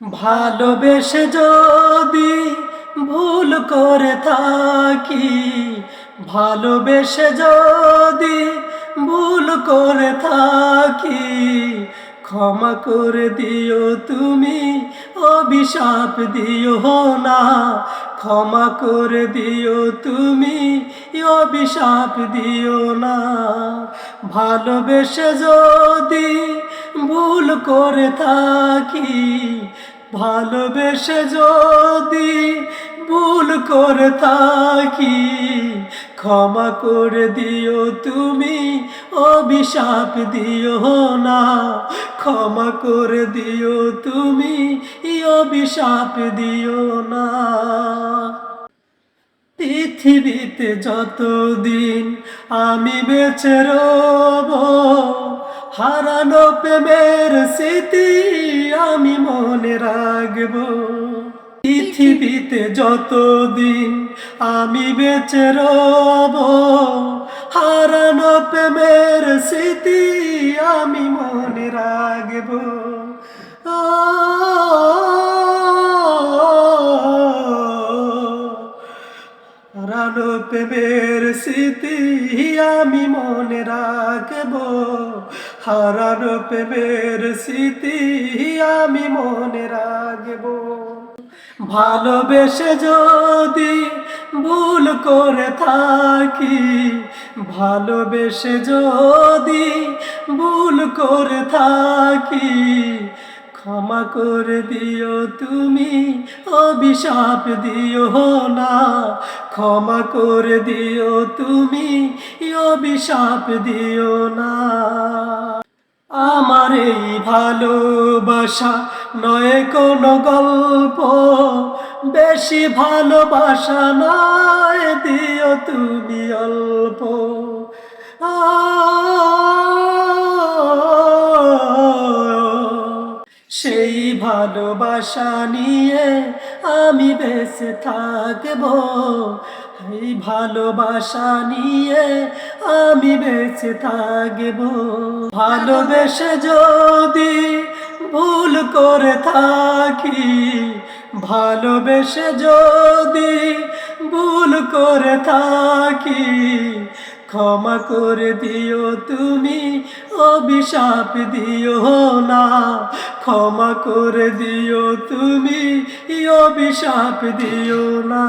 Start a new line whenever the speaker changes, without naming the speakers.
ভালোবেসে যদি ভুল করে থাকি, ভালোবেসে যদি ভুল করে থাকি, ক্ষমা করে দিও তুমি, অভিশাপ দিও না, ক্ষমা করে দিও তুমি, অভিশাপ দিও না। ভালোবেসে যদি ভুল করে থাকি ভালোবেসে যদি ভুল করে থাকি, ক্ষমা করে দিও তুমি, অভিশাপ দিও না। ক্ষমা করে দিও তুমি, অভিশাপ দিও না। পৃথিবীতে যতদিন আমি বেঁচে রব হারানো প্রেমের স্মৃতি আমি মনে রাখব। পৃথিবীতে যতদিন আমি বেঁচে রব, হারানো প্রেমের স্মৃতি আমি মনে রাখব। হারানো প্রেমের স্মৃতি আমি মনে রাখব। হারানো প্রেমের স্মৃতি আমি মনে রাখব। ভালোবেসে যদি ভুল করে থাকি, ভালোবেসে যদি ভুল করে থাকি ক্ষমা করে দিও তুমি, অভিশাপ দিও না। ক্ষমা করে দিও তুমি, অভিশাপ দিও না। আমার এই ভালোবাসা নয় কোনো গল্প, বেশি ভালোবাসা নয়, দিও তুমি অল্প। সেই ভালোবাসা নিয়ে আমি বেঁচে থাকব। এই ভালোবাসা নিয়ে আমি বেঁচে থাকব। ভালোবেসে যদি ভুল করে থাকি, ভালোবেসে যদি ভুল করে থাকি ক্ষমা করে দিও তুমি অভিশাপ দিও না। ক্ষমা করে দিও তুমি অভিশাপ দিও না।